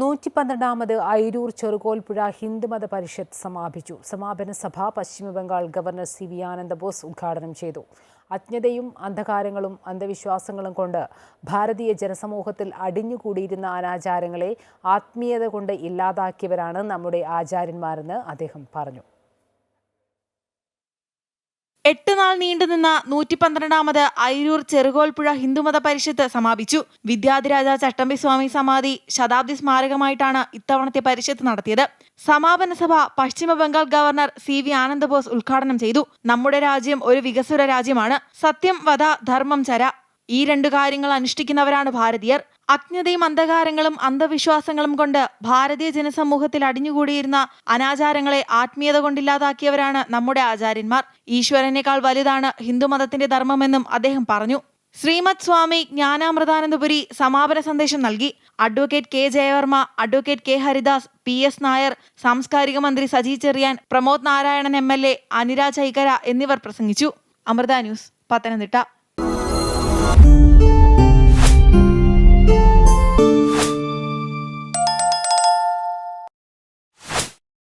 നൂറ്റി പന്ത്രണ്ടാമത് ഐരൂർ ചെറുകോൽപ്പുഴ ഹിന്ദുമത പരിഷത്ത് സമാപിച്ചു. സമാപന സഭ Paschimbangal governor C V Ananda Bose ഉദ്ഘാടനം ചെയ്തു. അജ്ഞതയും അന്ധകാരങ്ങളും അന്ധവിശ്വാസങ്ങളും കൊണ്ട് ഭാരതീയ ജനസമൂഹത്തിൽ അടിഞ്ഞുകൂടിയിരുന്ന അനാചാരങ്ങളെ ആത്മീയത കൊണ്ട് ഇല്ലാതാക്കിയവരാണ് നമ്മുടെ ആചാര്യന്മാരെന്ന് അദ്ദേഹം പറഞ്ഞു. എട്ട് നാൾ നീണ്ടുനിന്ന നൂറ്റി പന്ത്രണ്ടാമത് അയിരൂർ ചെറുകോൽപ്പുഴ ഹിന്ദുമത പരിഷത്ത് സമാപിച്ചു. വിദ്യാധിരാജ ചട്ടമ്പി സ്വാമി സമാധി ശതാബ്ദി സ്മാരകമായിട്ടാണ് ഇത്തവണത്തെ പരിഷത്ത് നടത്തിയത്. സമാപന സഭ Paschimbangal governor C V Anandabose ഉദ്ഘാടനം ചെയ്തു. നമ്മുടെ രാജ്യം ഒരു വികസ്വര രാജ്യമാണ്. സത്യം വധ ധർമ്മം ചര. ഈ രണ്ടു കാര്യങ്ങൾ അനുഷ്ഠിക്കുന്നവരാണ് ഭാരതീയർ. അജ്ഞതയും അന്ധകാരങ്ങളും അന്ധവിശ്വാസങ്ങളും കൊണ്ട് ഭാരതീയ ജനസമൂഹത്തിൽ അടിഞ്ഞുകൂടിയിരുന്ന അനാചാരങ്ങളെ ആത്മീയത കൊണ്ടില്ലാതാക്കിയവരാണ് നമ്മുടെ ആചാര്യന്മാർ. ഈശ്വരനേക്കാൾ വലുതാണ് ഹിന്ദുമതത്തിന്റെ ധർമ്മമെന്നും അദ്ദേഹം പറഞ്ഞു. ശ്രീമത് സ്വാമി ജ്ഞാനാമൃതാനന്ദപുരി സമാപന സന്ദേശം നൽകി. Advocate K Jayavarma advocate K Haridas P S Nair സാംസ്കാരിക മന്ത്രി Saji Cherian Pramod Narayanan M L A Anuraj Aikkara എന്നിവർ പ്രസംഗിച്ചു. Amrita news Pathanamthitta. Thank you.